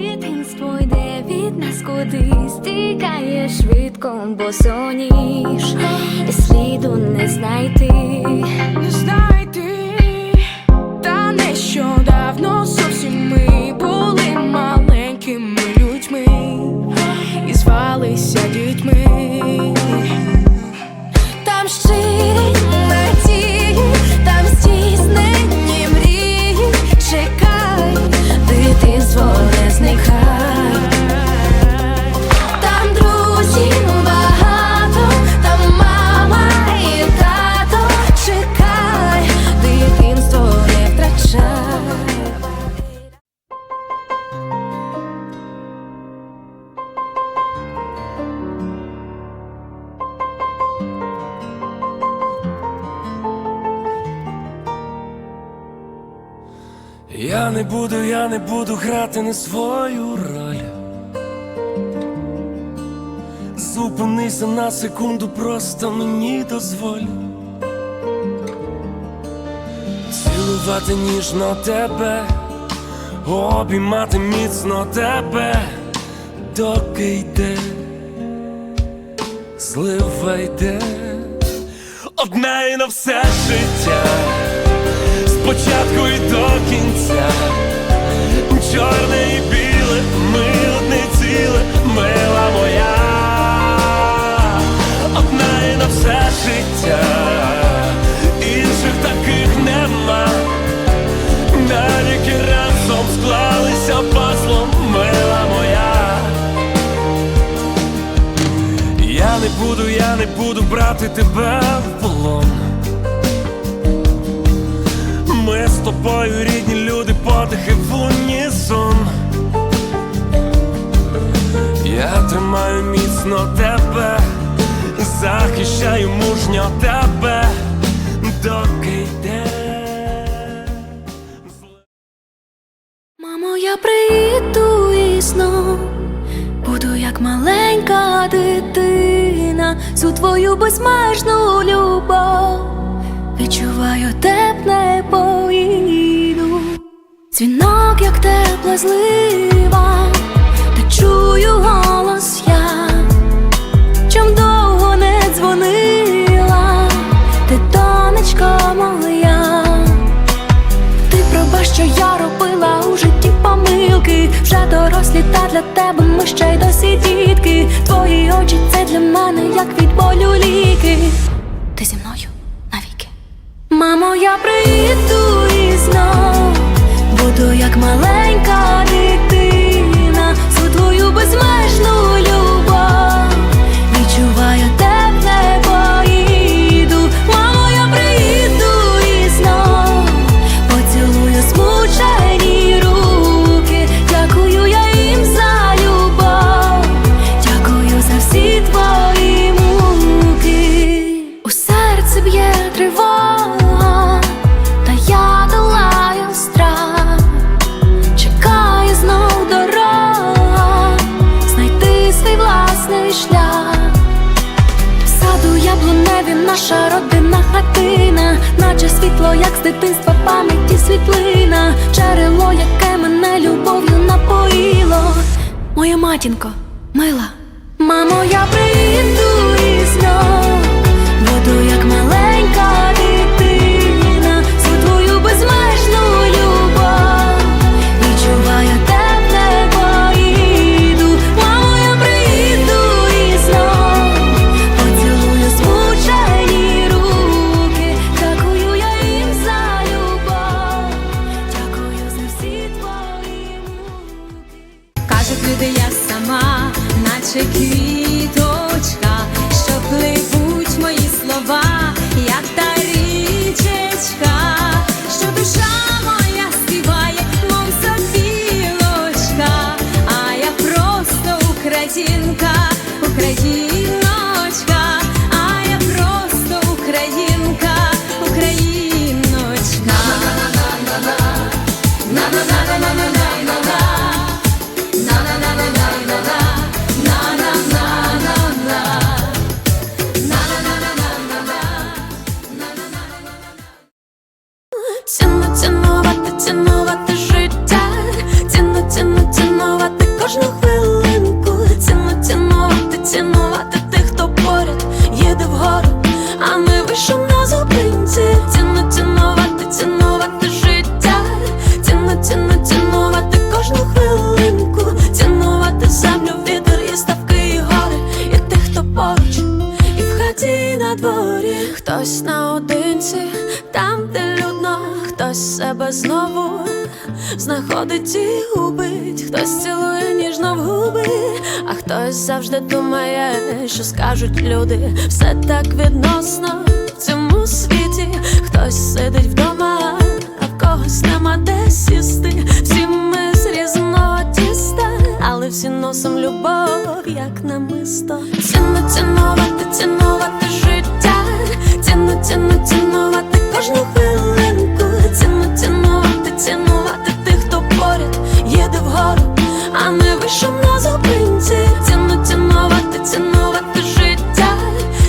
Дитинство йде від нас кудись, тікає швидко, бо соніш, і сліду не знайти. не знайти, та нещодавно Я не буду, я не буду грати не свою роль. Зупинися на секунду, просто мені дозволь. Цілувати ніжно тебе, обіймати міцно тебе, доки йде, злива йде, одна і на все життя і до кінця, чорне і біле, ми одне ціле, мила моя, одна і на все життя, інших таких нема, навіки разом склалися пазлом, мила моя. Я не буду, я не буду брати тебе в полон. Тобою рідні люди, подихи в унісон. Я тримаю міцно тебе, захищаю мужньо тебе, доки йде. Мамо, я прийду і знов буду як маленька дитина, всю твою безмежну любов. Відчуваю тепле дзвінок, як тепла злива, та чую голос я, чом довго не дзвонила, ти донечко моя. Ти пробач, що я робила у житті помилки. Вже дорослі, та для тебе ми ще й досі дітки. Твої очі це для мене, як від болю ліки. Ти зі мною навіки. Мамо, я прийду як з дитинства пам'яті світлина, джерело, яке мене любов'ю напоїло. Моя матінко, мила, мамо, я прийду і знов буду як маленька наче квіточка, що пливуть мої слова, як та річечка, що душа моя співає, мов сопілочка, а я просто українка, україночка, вгору. коридорі, хтось наодинці, там, де людно, хтось себе знову знаходить і губить, хтось цілує ніжно в губи, а хтось завжди думає, що скажуть люди. Все так відносно в цьому світі, хтось сидить вдома, а в когось нема де сісти. Всі ми з різного тіста, але всі носом любов, як намисто. Ціну, ціну, цінувати кожну хвилинку, ціну, цінувати, цінувати тих, хто поряд їде вгору, а не вийшов на зупинці. Ціну, цінувати, цінувати життя,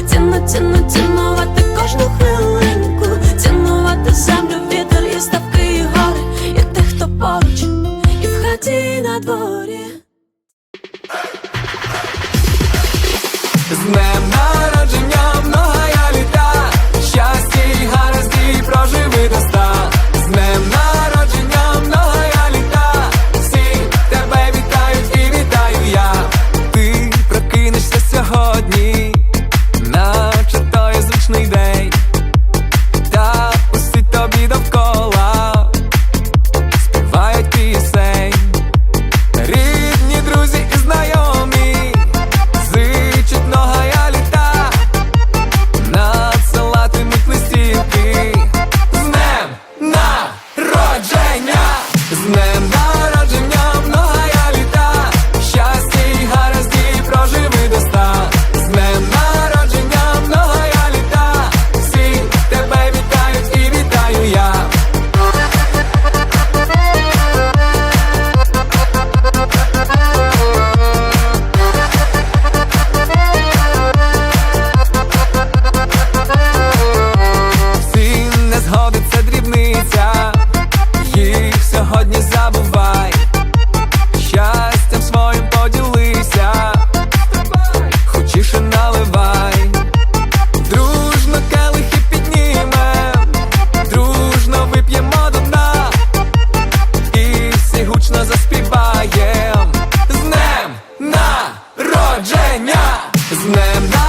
ціну, ціну, цінувати кожну хвилинку, цінувати землю, вітер і ставки, і гори, і тих, хто поруч, і в хаті, на дворі. Народження, з днем народження